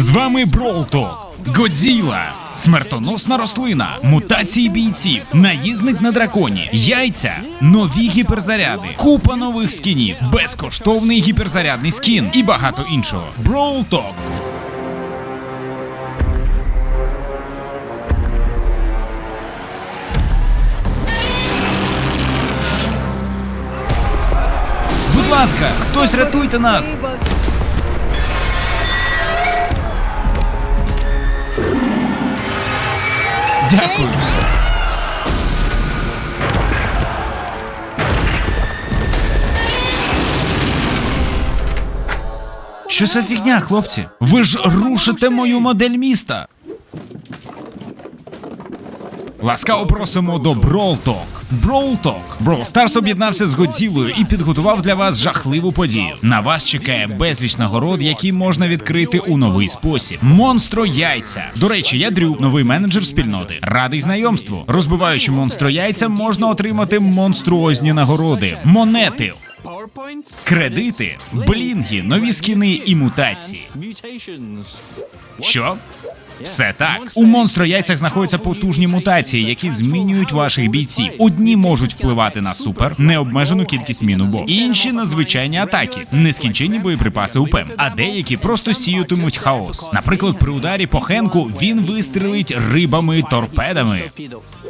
З вами Бролто, Годзіла, смертоносна рослина, мутації бійців, наїзник на драконі, яйця, нові гіперзаряди, купа нових скінів, безкоштовний гіперзарядний скін. І багато іншого. Talk. Будь ласка, хтось рятуйте нас! Дякую. Що за фігня, хлопці? Ви ж рушите мою модель міста. Ласкаво просимо до Brawl Talk. Brawl Stars об'єднався з Годзілою і підготував для вас жахливу подію. На вас чекає безліч нагород, які можна відкрити у новий спосіб. Монстро яйця. До речі, я Дрю, новий менеджер спільноти. Радий знайомству. Розбиваючи монстро яйця, можна отримати монструозні нагороди, монети. Кредити, блінги, нові скіни і мутації. Що? Все так. У монстро яйцях знаходяться потужні мутації, які змінюють ваших бійців. Одні можуть впливати на супер, необмежену кількість мін у бок. інші на звичайні атаки, нескінченні боєприпаси УПЕМ. А деякі просто сіютимуть хаос. Наприклад, при ударі по Хенку він вистрелить рибами торпедами.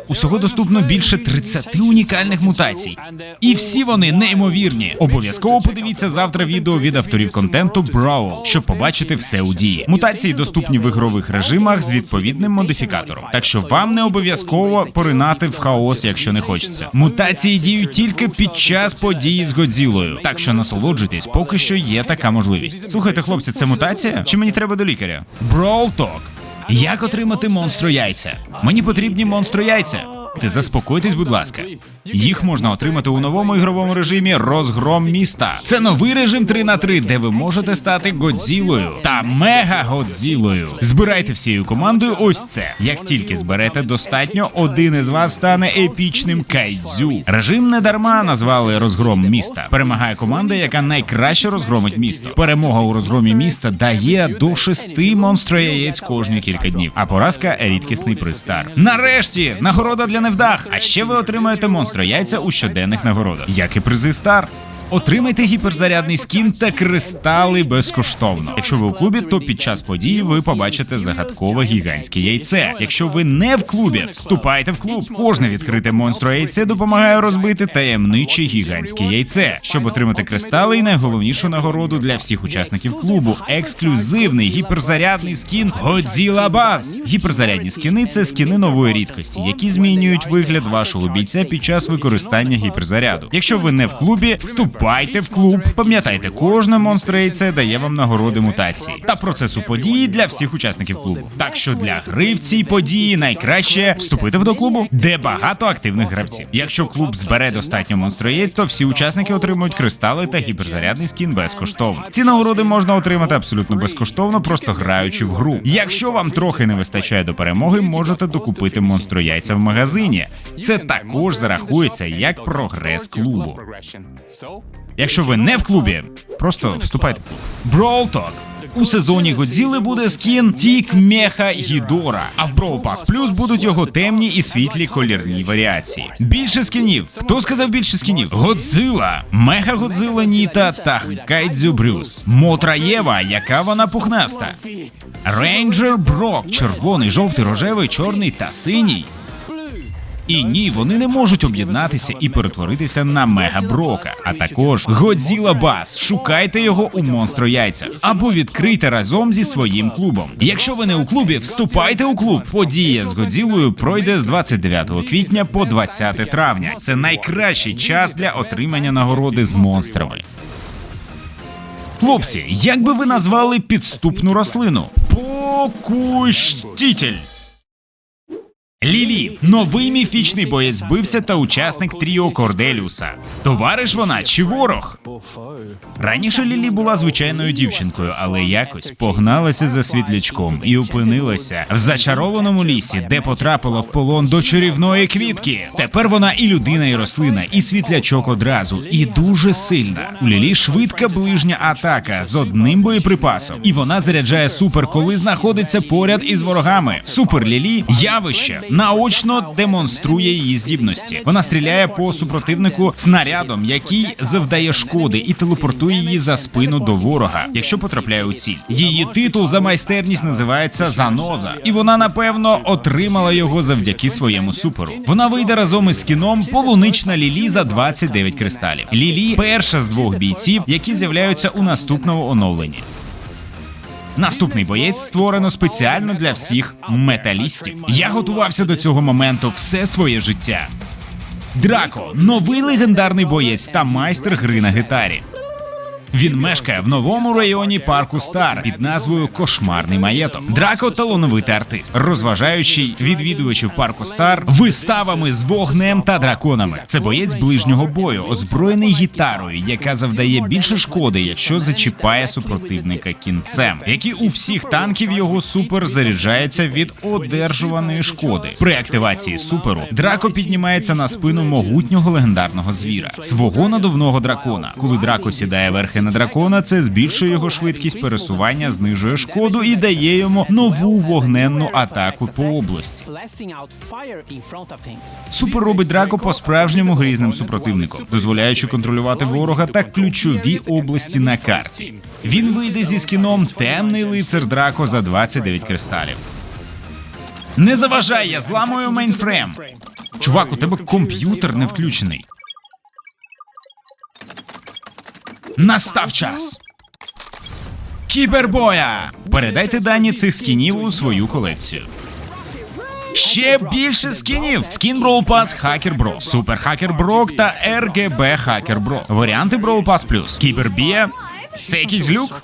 Усього доступно більше 30 унікальних мутацій. І всі вони неймовірні. Обов'язково подивіться завтра відео від авторів контенту Brawl, щоб побачити все у дії. Мутації доступні в ігрових режимах з відповідним модифікатором. Так що вам не обов'язково поринати в хаос, якщо не хочеться. Мутації діють тільки під час події з Годзілою. Так що насолоджуйтесь, поки що є така можливість. Слухайте, хлопці, це мутація? Чи мені треба до лікаря? Talk. Як отримати монстро яйця? Мені потрібні монстро яйця. Ти заспокойтесь, будь ласка. Їх можна отримати у новому ігровому режимі Розгром міста. Це новий режим 3 на 3 де ви можете стати Годзілою та мега Годзілою. Збирайте всією командою ось це. Як тільки зберете достатньо, один із вас стане епічним кайдзю. Режим не дарма назвали розгром міста. Перемагає команда, яка найкраще розгромить місто. Перемога у розгромі міста дає до шести монстро яєць кожні кілька днів. А поразка рідкісний пристар. Нарешті нагорода для невдах. А ще ви отримаєте монстро яйця у щоденних нагородах, як і призи стар. Отримайте гіперзарядний скін та кристали безкоштовно. Якщо ви у клубі, то під час події ви побачите загадкове гігантське яйце. Якщо ви не в клубі, вступайте в клуб. Кожне відкрите монстро яйце допомагає розбити таємниче гігантське яйце, щоб отримати кристали і найголовнішу нагороду для всіх учасників клубу ексклюзивний гіперзарядний скін Godzilla Buzz. Гіперзарядні скіни це скіни нової рідкості, які змінюють вигляд вашого бійця під час використання гіперзаряду. Якщо ви не в клубі, вступайте в клуб. Пам'ятайте, кожне монстро яйце дає вам нагороди мутації та процесу події для всіх учасників клубу. Так що для гри в цій події найкраще вступити в до клубу, де багато активних гравців. Якщо клуб збере достатньо монстро яєць, то всі учасники отримують кристали та гіперзарядний скін безкоштовно. Ці нагороди можна отримати абсолютно безкоштовно, просто граючи в гру. Якщо вам трохи не вистачає до перемоги, можете докупити монстро яйця в магазині. Це також зарахується як прогрес клубу. Якщо ви не в клубі, просто вступайте в клуб. Brawl Talk. У сезоні Годзіли буде скін Тік Меха Гідора, а в Brawl Pass Plus будуть його темні і світлі колірні варіації. Більше скінів. Хто сказав більше скінів? Годзила, Мега Годзила Ніта та Кайдзю Брюс. Мотра Єва, яка вона пухнаста. Рейнджер Брок, червоний, жовтий, рожевий, чорний та синій. І ні, вони не можуть об'єднатися і перетворитися на Мега Брока. А також Годзіла Бас. Шукайте його у монстро яйцях або відкрийте разом зі своїм клубом. Якщо ви не у клубі, вступайте у клуб. Подія з Годзілою пройде з 29 квітня по 20 травня. Це найкращий час для отримання нагороди з монстрами. Хлопці, як би ви назвали підступну рослину? Покущтітель. Лілі новий міфічний боєць вбивця та учасник тріо Корделіуса. Товариш вона чи ворог? Раніше Лілі була звичайною дівчинкою, але якось погналася за світлячком і опинилася в зачарованому лісі, де потрапила в полон до чарівної квітки. Тепер вона і людина, і рослина, і світлячок одразу, і дуже сильна. У Лілі швидка ближня атака з одним боєприпасом, і вона заряджає супер, коли знаходиться поряд із ворогами. Супер Лілі явище наочно демонструє її здібності. Вона стріляє по супротивнику снарядом, який завдає шкоди і телепортує її за спину до ворога, якщо потрапляє у ціль. Її титул за майстерність називається Заноза, і вона напевно отримала його завдяки своєму суперу. Вона вийде разом із кіном Полунична Лілі за 29 кристалів. Лілі перша з двох бійців, які з'являються у наступному оновленні. Наступний боєць створено спеціально для всіх металістів. Я готувався до цього моменту все своє життя. Драко новий легендарний боєць та майстер гри на гітарі. Він мешкає в новому районі парку Стар під назвою Кошмарний маєток. Драко талановитий артист, розважаючий відвідувачів парку Стар виставами з вогнем та драконами. Це боєць ближнього бою, озброєний гітарою, яка завдає більше шкоди, якщо зачіпає супротивника кінцем. Як і у всіх танків, його супер заряджається від одержуваної шкоди. При активації суперу Драко піднімається на спину могутнього легендарного звіра, свого надувного дракона. Коли Драко сідає верхи на дракона, це збільшує його швидкість пересування, знижує шкоду і дає йому нову вогненну атаку по області. Супер робить Драко по справжньому грізним супротивником, дозволяючи контролювати ворога та ключові області на карті. Він вийде зі скіном темний лицар Драко за 29 кристалів. Не заважай, я зламую мейнфрейм. Чувак, у тебе комп'ютер не включений. Настав час. Кібербоя! Передайте дані цих скінів у свою колекцію. Ще більше скінів. Скін Brawl Pass Hacker Bro, Супер Hacker Брок та RGB Hacker Bro. Варіанти Brawl Pass Plus. Кібербія. Це якийсь глюк?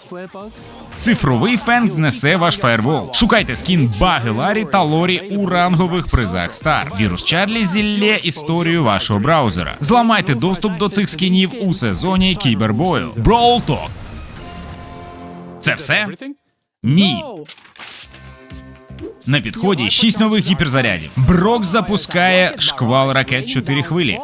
Цифровий фенг знесе ваш фаервол. Шукайте скін Баги Ларі та Лорі у рангових призах Стар. Вірус Чарлі зілє історію вашого браузера. Зламайте доступ до цих скінів у сезоні кібербою. Brawl Talk. Це все? Ні. На підході шість нових гіперзарядів. Брок запускає шквал ракет 4 хвилі.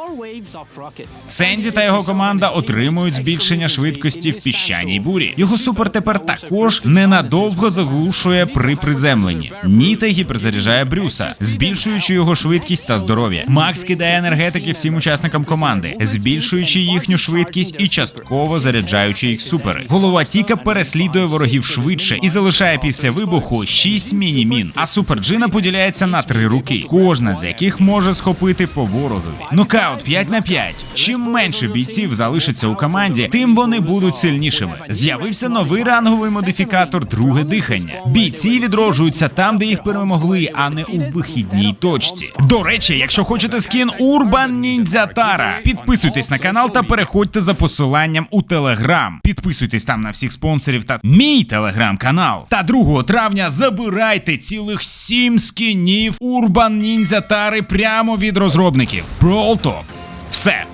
Сенді та його команда отримують збільшення швидкості в піщаній бурі. Його супер тепер також ненадовго заглушує при приземленні. Ніта гіперзаряджає Брюса, збільшуючи його швидкість та здоров'я. Макс кидає енергетики всім учасникам команди, збільшуючи їхню швидкість і частково заряджаючи їх супери. Голова Тіка переслідує ворогів швидше і залишає після вибуху 6 міні-мін. А супер Джина поділяється на три руки, кожна з яких може схопити по ворогові. Нокаут 5 на 5. Чим менше бійців залишиться у команді, тим вони будуть сильнішими. З'явився новий ранговий модифікатор друге дихання. Бійці відроджуються там, де їх перемогли, а не у вихідній точці. До речі, якщо хочете скін Урбан Ніндзя Тара, підписуйтесь на канал та переходьте за посиланням у Телеграм. Підписуйтесь там на всіх спонсорів та мій телеграм-канал. Та 2 травня забирайте цілих сім скінів Урбан Ніндзя Тари прямо від розробників. Talk. Все.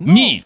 Ні.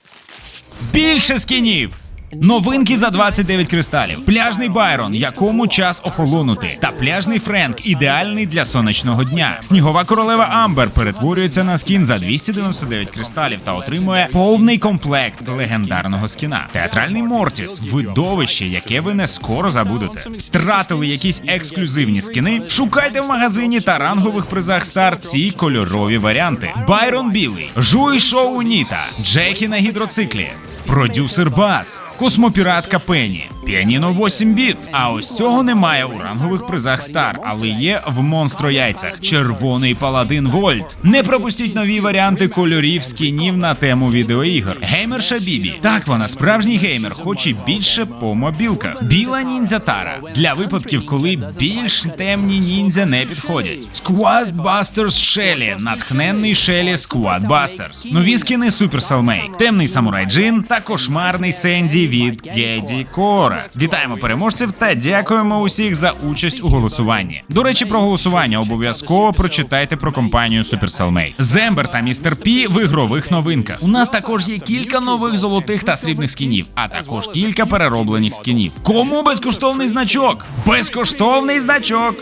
Більше скінів. Новинки за 29 кристалів. Пляжний Байрон, якому час охолонути. Та пляжний Френк, ідеальний для сонячного дня. Снігова королева Амбер перетворюється на скін за 299 кристалів та отримує повний комплект легендарного скіна. Театральний Мортіс видовище, яке ви не скоро забудете. Втратили якісь ексклюзивні скіни. Шукайте в магазині та рангових призах Стар ці кольорові варіанти. Байрон Білий, Жуй Шоу Ніта, Джекі на гідроциклі. Продюсер Бас, космопіратка Пенні, піаніно 8 біт. А ось цього немає у рангових призах Стар, але є в монстро яйцях. Червоний паладин Вольт. Не пропустіть нові варіанти кольорів скінів на тему відеоігр. Геймерша Бібі. Так вона справжній геймер, хоч і більше по мобілках. Біла ніндзя Тара для випадків, коли більш темні ніндзя не підходять. Squad Busters Shelly. натхненний Shelly Squad Busters. Нові скіни Super темний самурай Джин та кошмарний Сенді від Геді Кора. Вітаємо переможців та дякуємо усіх за участь у голосуванні. До речі, про голосування обов'язково прочитайте про компанію Supercell Made. Зембер та містер Пі в ігрових новинках. У нас також є кілька нових золотих та срібних скінів, а також кілька перероблених скінів. Кому безкоштовний значок? Безкоштовний значок.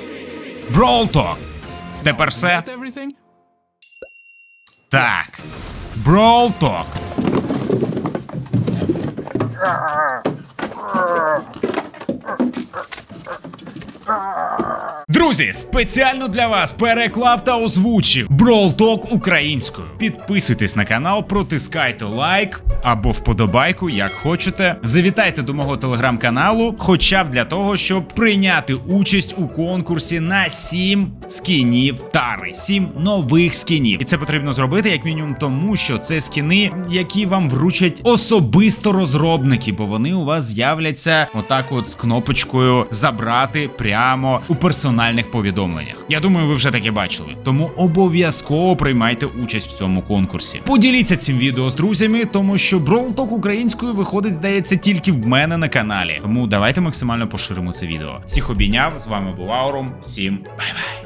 Talk. Тепер все. Так. Brawl Ah! Друзі, спеціально для вас переклав та озвучив Talk українською. Підписуйтесь на канал, протискайте лайк або вподобайку, як хочете. Завітайте до мого телеграм-каналу, хоча б для того, щоб прийняти участь у конкурсі на 7 скінів тари, 7 нових скінів. І це потрібно зробити як мінімум тому, що це скіни, які вам вручать особисто розробники, бо вони у вас з'являться отак, от з кнопочкою забрати прямо у персональних повідомленнях. Я думаю, ви вже таке бачили. Тому обов'язково приймайте участь в цьому конкурсі. Поділіться цим відео з друзями, тому що Бролток українською виходить, здається, тільки в мене на каналі. Тому давайте максимально поширимо це відео. Всіх обійняв з вами був Аурум. Всім бай-бай.